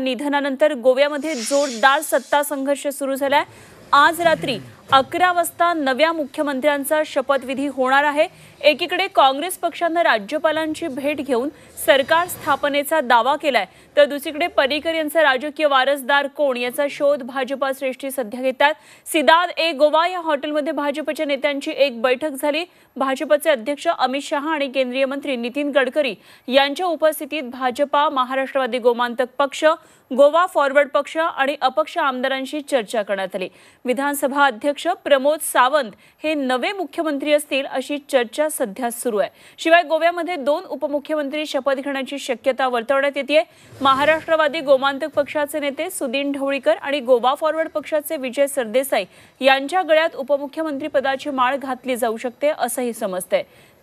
निधनानंतर गोव्यामध्ये जोरदार सत्ता संघर्ष सुरू झालाय. आज रात्री अकरा वाजता नव्या मुख्यमंत्र्यांचा शपथविधी होणार आहे. एकीकडे काँग्रेस पक्षानं राज्यपालांची भेट घेऊन सरकार स्थापनेचा दावा केलाय. तर दुसरीकडे पर्रिकर यांचा राजकीय वारसदार कोण याचा शोध भाजपा श्रेष्ठी सध्या घेतात. सिदाद ए. गोवा या हॉटेलमध्ये भाजपच्या नेत्यांची एक बैठक झाली. भाजपचे अध्यक्ष अमित शहा आणि केंद्रीय मंत्री नितीन गडकरी यांच्या उपस्थितीत भाजपा महाराष्ट्रवादी गोमांतक पक्ष गोवा फॉरवर्ड पक्ष आणि अपक्ष आमदारांशी चर्चा करण्यात आली. विधानसभा अध्यक्ष प्रमोद सावंत हे नवे मुख्यमंत्री असतील अशी चर्चा सध्या सुरू आहे. शिवाय गोव्यामध्ये दोन उपमुख्यमंत्री शपथ घेण्याची शक्यता वर्तवण्यात येते महाराष्ट्रवादी गोमांतक पक्षाचे नेते सुदीन ढवळीकर आणि गोवा फॉरवर्ड पक्षाचे विजय सरदेसाई यांच्या गळ्यात उपमुख्यमंत्री पदाची माळ घातली जाऊ शकते असंही समजतंय.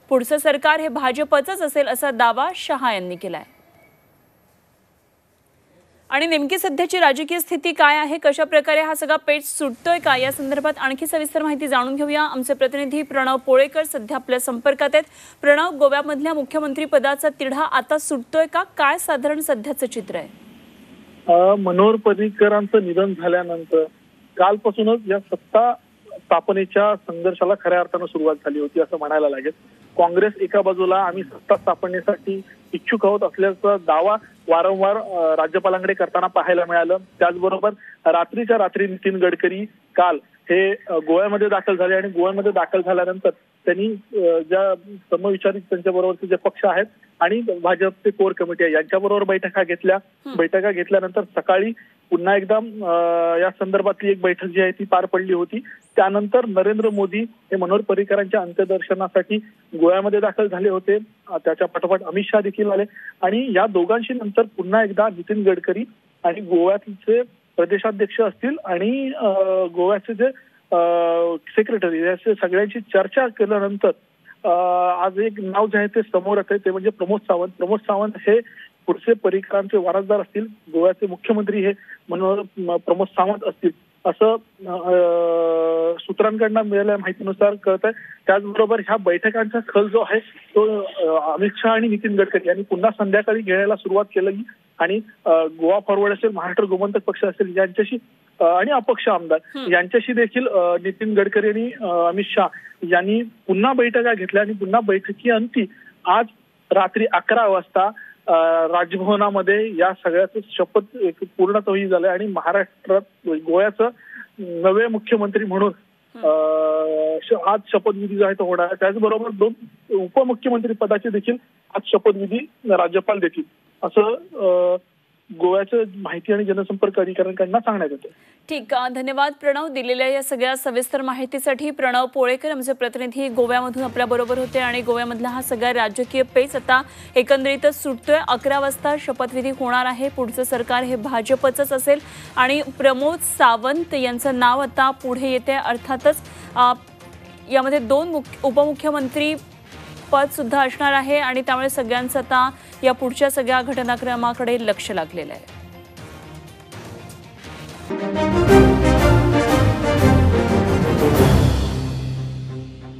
पुढचं सरकार हे भाजपचंच असेल असा दावा शहा यांनी केलाय. आणि नेमकी सध्याची राजकीय स्थिती काय आहे? कशा प्रकारे हा सगळा पेच सुटतोय का? या संदर्भात आणखी सविस्तर माहिती जाणून घेऊया. आमचे प्रतिनिधी प्रणव पोळेकर सध्या आपल्या संपर्कात आहेत. प्रणव गोव्यामधल्या मुख्यमंत्री पदाचा तिढा आता सुटतोय का? काय साधारण सध्याचं चित्र आहे? मनोहर पर्रिकरांचं निधन झाल्यानंतर कालपासूनच या सत्ता स्थापनेच्या संघर्षाला खऱ्या अर्थानं सुरुवात झाली होती असं म्हणायला लागेल. काँग्रेस एका बाजूला आम्ही सत्ता स्थापनेसाठी इच्छुक आहोत असल्याचा दावा वारंवार राज्यपालांकडे करताना पाहायला मिळालं. त्याचबरोबर रात्रीच्या रात्री नितीन गडकरी काल हे गोव्यामध्ये दाखल झाले आणि गोव्यामध्ये दाखल झाल्यानंतर त्यांनी ज्या समविचारित त्यांच्या बरोबरचे जे पक्ष आहेत आणि भाजपचे कोर कमिटी आहे यांच्याबरोबर बैठका घेतल्या. बैठका घेतल्यानंतर सकाळी पुन्हा एकदा या संदर्भातली एक बैठक जी आहे ती पार पडली होती. त्यानंतर नरेंद्र मोदी हे मनोहर पर्रिकरांच्या अंत्यदर्शनासाठी गोव्यामध्ये दाखल झाले होते. त्याच्या पाठोपाठ अमित शहा देखील आले. आणि या दोघांशी नंतर पुन्हा एकदा नितीन गडकरी आणि गोव्याचे प्रदेशाध्यक्ष असतील आणि गोव्याचे जे सेक्रेटरी याचे सगळ्यांची चर्चा केल्यानंतर आज एक नाव जे आहे ते समोर येत आहे ते म्हणजे प्रमोद सावंत. प्रमोद सावंत हे पुढचे परिकरांचे वारसदार असतील गोव्याचे मुख्यमंत्री हे मनोहर प्रमोद सावंत असतील असं सूत्रांकडनं मिळालेल्या माहितीनुसार कळत आहे त्याचबरोबर ह्या बैठकांचा खल जो आहे तो अमित शहा आणि नितीन गडकरी यांनी पुन्हा संध्याकाळी घेण्याला सुरुवात केली आणि गोवा फॉरवर्ड असेल महाराष्ट्र गोमंतक पक्ष असेल यांच्याशी आणि अपक्ष आमदार यांच्याशी देखील नितीन गडकरी आणि अमित शहा यांनी पुन्हा बैठका घेतल्या. आणि पुन्हा बैठकी अंती आज रात्री अकरा वाजता राजभवनामध्ये या सगळ्याचं शपथ एक पूर्णत्वही झालंय आणि महाराष्ट्रात म्हणजे गोव्याचं नवे मुख्यमंत्री म्हणून अ, श- आज शपथविधी जो आहे तो होणार आहे. त्याचबरोबर दोन उपमुख्यमंत्री पदाची देखील आज शपथविधी राज्यपाल देतील. असं गोव्याचं माहिती आणि जनसंपर्क अधिकाऱ्यांकडनं सांगण्यात येतं ठीक धन्यवाद प्रणव दिलेल्या या सगळ्या सविस्तर माहितीसाठी. प्रणव पोळेकर आमचे प्रतिनिधी गोव्यामधून आपल्या बरोबर होते आणि गोव्यामधला हा सगळा राजकीय पेच आता एकंदरीतच सुटतोय. अकरा वाजता शपथविधी होणार आहे. पुढचं सरकार हे भाजपचंच असेल. आणि प्रमोद सावंत यांचं नाव आता पुढे येते. अर्थातच यामध्ये दोन मुख्य उपमुख्यमंत्री पद सुद्धा असणार आहे. आणि त्यामुळे सगळ्यांचं आता या पुढच्या सगळ्या घटनाक्रमाकडे लक्ष लागलेलं आहे.